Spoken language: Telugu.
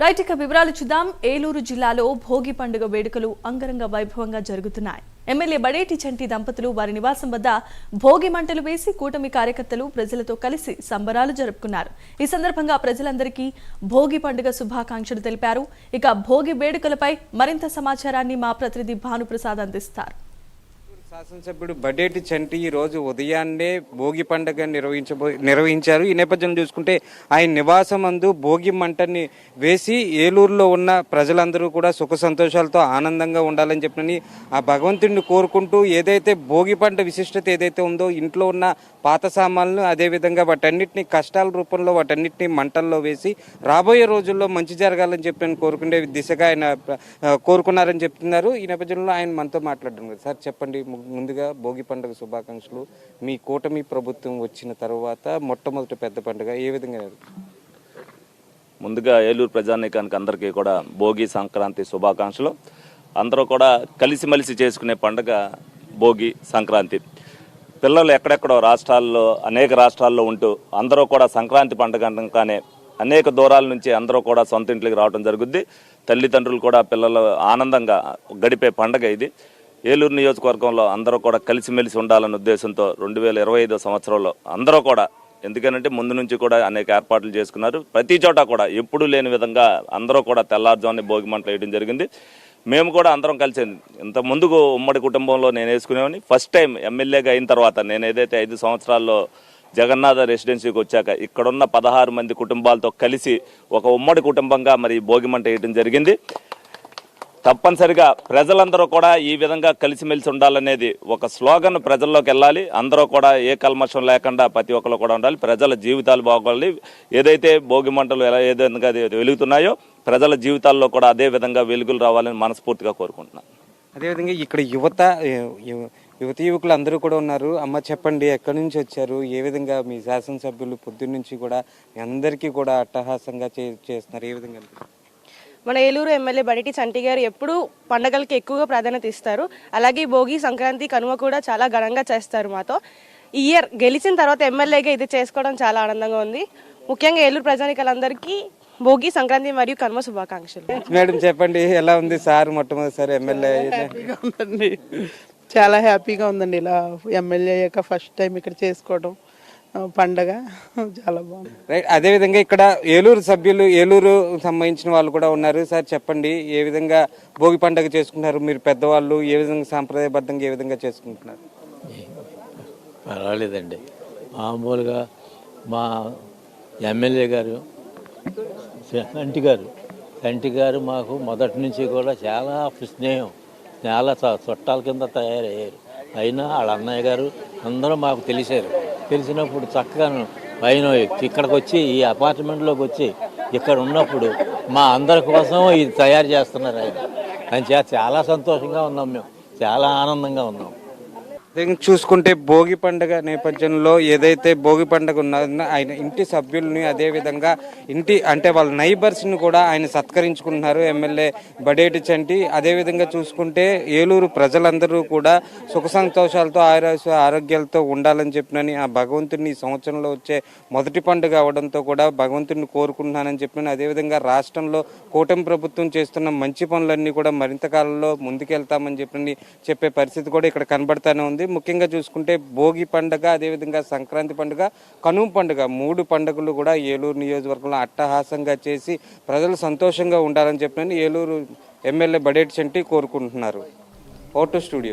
రైట్ ఇక వివరాలు చూద్దాం. ఏలూరు జిల్లాలో భోగి పండుగ వేడుకలు అంగరంగ వైభవంగా జరుగుతున్నాయి. ఎమ్మెల్యే బడేటి చంటి దంపతులు వారి నివాసం వద్ద భోగి మంటలు వేసి కూటమి కార్యకర్తలు ప్రజలతో కలిసి సంబరాలు జరుపుకున్నారు. ఈ సందర్భంగా ప్రజలందరికీ భోగి పండుగ శుభాకాంక్షలు తెలిపారు. ఇక భోగి వేడుకలపై మరింత సమాచారాన్ని మా ప్రతినిధి భానుప్రసాద్ అందిస్తారు. శాసనసభ్యుడు బడేటి చంటి ఈ రోజు ఉదయాన్నే భోగి పండుగ నిర్వహించబో నిర్వహించారు. ఈ నేపథ్యంలో చూసుకుంటే ఆయన నివాసం అందు భోగి మంటని వేసి ఏలూరులో ఉన్న ప్రజలందరూ కూడా సుఖ సంతోషాలతో ఆనందంగా ఉండాలని చెప్పినని ఆ భగవంతుడిని కోరుకుంటూ ఏదైతే భోగి పంట విశిష్టత ఏదైతే ఉందో ఇంట్లో ఉన్న పాత సామాన్లు అదేవిధంగా వాటన్నిటిని కష్టాల రూపంలో వాటన్నిటిని మంటల్లో వేసి రాబోయే రోజుల్లో మంచి జరగాలని చెప్పి కోరుకునే దిశగా ఆయన కోరుకున్నారని చెప్తున్నారు. ఈ నేపథ్యంలో ఆయన మనతో మాట్లాడడం కదా సార్ చెప్పండి. ముందుగా భోగి పండుగ శుభాకాంక్షలు. మీ కూటమి ప్రభుత్వం వచ్చిన తర్వాత మొట్టమొదటి పెద్ద పండుగ ఏ విధంగా ముందుగా ఏలూరు ప్రజానీకానికి అందరికీ కూడా భోగి సంక్రాంతి శుభాకాంక్షలు. అందరూ కూడా కలిసిమెలిసి చేసుకునే పండుగ భోగి సంక్రాంతి. పిల్లలు ఎక్కడెక్కడో రాష్ట్రాల్లో అనేక రాష్ట్రాల్లో ఉంటూ అందరూ కూడా సంక్రాంతి పండుగ అనగానే అనేక దూరాల నుంచి అందరూ కూడా సొంత ఇంట్లోకి రావడం జరుగుద్ది. తల్లిదండ్రులు కూడా పిల్లలు ఆనందంగా గడిపే పండుగ ఇది. ఏలూరు నియోజకవర్గంలో అందరూ కూడా కలిసిమెలిసి ఉండాలనే ఉద్దేశంతో రెండు వేల ఇరవై ఐదో సంవత్సరంలో అందరూ కూడా ఎందుకనంటే ముందు నుంచి కూడా అనేక ఏర్పాట్లు చేసుకున్నారు. ప్రతి చోట కూడా ఎప్పుడూ లేని విధంగా అందరూ కూడా తెల్లారుజామున భోగి మంటలు వేయడం జరిగింది. మేము కూడా అందరం కలిసి ఇంత ముందుకు ఉమ్మడి కుటుంబంలో నేను వేసుకునేవాని ఫస్ట్ టైం ఎమ్మెల్యేగా అయిన తర్వాత నేను ఏదైతే ఐదు సంవత్సరాల్లో జగన్నాథ రెసిడెన్సీకి వచ్చాక ఇక్కడున్న పదహారు మంది కుటుంబాలతో కలిసి ఒక ఉమ్మడి కుటుంబంగా మరి భోగిమంట వేయడం జరిగింది. తప్పనిసరిగా ప్రజలందరూ కూడా ఈ విధంగా కలిసిమెలిసి ఉండాలనేది ఒక స్లోగన్ ప్రజల్లోకి వెళ్ళాలి. అందరూ కూడా ఏ కల్మషం లేకుండా ప్రతి ఒక్కరు కూడా ఉండాలి. ప్రజల జీవితాలు బాగోవాలి. ఏదైతే భోగి మంటలు ఎలా ఏదైనా అది వెలుగుతున్నాయో ప్రజల జీవితాల్లో కూడా అదే విధంగా వెలుగులు రావాలని మనస్ఫూర్తిగా కోరుకుంటున్నాను. అదేవిధంగా ఇక్కడ యువత యు- యువతి యువకులు అందరూ కూడా ఉన్నారు. అమ్మ చెప్పండి ఎక్కడి నుంచి వచ్చారు? ఏ విధంగా మీ శాసనసభ్యులు పొద్దున్న నుంచి కూడా మీ అందరికీ కూడా అట్టహాసంగా చే చేస్తున్నారు? ఏ విధంగా మన ఏలూరు ఎమ్మెల్యే బడిటి చంటి గారు ఎప్పుడూ పండగలకి ఎక్కువగా ప్రాధాన్యత ఇస్తారు. అలాగే భోగి సంక్రాంతి కనుమ కూడా చాలా ఘనంగా చేస్తారు మాతో. ఈ ఇయర్ గెలిచిన తర్వాత ఎమ్మెల్యేగా ఇది చేసుకోవడం చాలా ఆనందంగా ఉంది. ముఖ్యంగా ఏలూరు ప్రజానికలందరికీ భోగి సంక్రాంతి మరియు కనుమ శుభాకాంక్షలు. మేడం చెప్పండి ఎలా ఉంది సార్ మొట్టమొదటిసారి ఎమ్మెల్యే హ్యాపీగా ఉందండి. చాలా హ్యాపీగా ఉందండి ఇలా ఎమ్మెల్యే అయ్యాక ఫస్ట్ టైం ఇక్కడ చేసుకోవడం. పండగ చాలా బాగుంది. రైట్ అదేవిధంగా ఇక్కడ ఏలూరు సభ్యులు ఏలూరు సంబంధించిన వాళ్ళు కూడా ఉన్నారు. సార్ చెప్పండి ఏ విధంగా భోగి పండుగ చేసుకుంటున్నారు? మీరు పెద్దవాళ్ళు ఏ విధంగా సాంప్రదాయబద్ధంగా ఏ విధంగా చేసుకుంటున్నారు? పర్వాలేదండి. మామూలుగా మా ఎమ్మెల్యే గారు సంటి గారు సంటి గారు మాకు మొదటి నుంచి కూడా చాలా స్నేహం చాలా చుట్టాల కింద తయారయ్యారు. అయినా వాళ్ళ అన్నయ్య గారు అందరూ మాకు తెలిసారు. తెలిసినప్పుడు చక్కగా పైన ఇక్కడికి వచ్చి ఈ అపార్ట్మెంట్లోకి వచ్చి ఇక్కడ ఉన్నప్పుడు మా అందరి కోసం ఇది తయారు చేస్తున్నారు ఆయన. అని చేత చాలా సంతోషంగా ఉన్నాం మేము. చాలా ఆనందంగా ఉన్నాం. చూసుకుంటే భోగి పండుగ నేపథ్యంలో ఏదైతే భోగి పండుగ ఉన్నదో ఆయన ఇంటి సభ్యుల్ని అదే విధంగా ఇంటి అంటే వాళ్ళ నైబర్స్ని కూడా ఆయన సత్కరించుకుంటున్నారు. ఎమ్మెల్యే బడేటి చంటి. అదే విధంగా చూసుకుంటే ఏలూరు ప్రజలందరూ కూడా సుఖ సంతోషాలతో ఆయురాశ ఆరోగ్యాలతో ఉండాలని చెప్పినని ఆ భగవంతుని ఈ సంవత్సరంలో వచ్చే మొదటి పండుగ అవడంతో కూడా భగవంతుని కోరుకుంటున్నానని చెప్పిన అదేవిధంగా రాష్ట్రంలో కూటమి ప్రభుత్వం చేస్తున్న మంచి పనులన్నీ కూడా మరింత కాలంలో ముందుకెళ్తామని చెప్పి చెప్పే పరిస్థితి కూడా ఇక్కడ కనబడతానే ఉంది. ముఖ్యంగా చూసుకుంటే భోగి పండుగ అదేవిధంగా సంక్రాంతి పండుగ కనుమ పండుగ మూడు పండుగలు కూడా ఏలూరు నియోజకవర్గంలో అట్టహాసంగా చేసి ప్రజలు సంతోషంగా ఉండాలని చెప్పినని ఏలూరు ఎమ్మెల్యే బడేటి చెంటి కోరుకుంటున్నారు. Photo studio.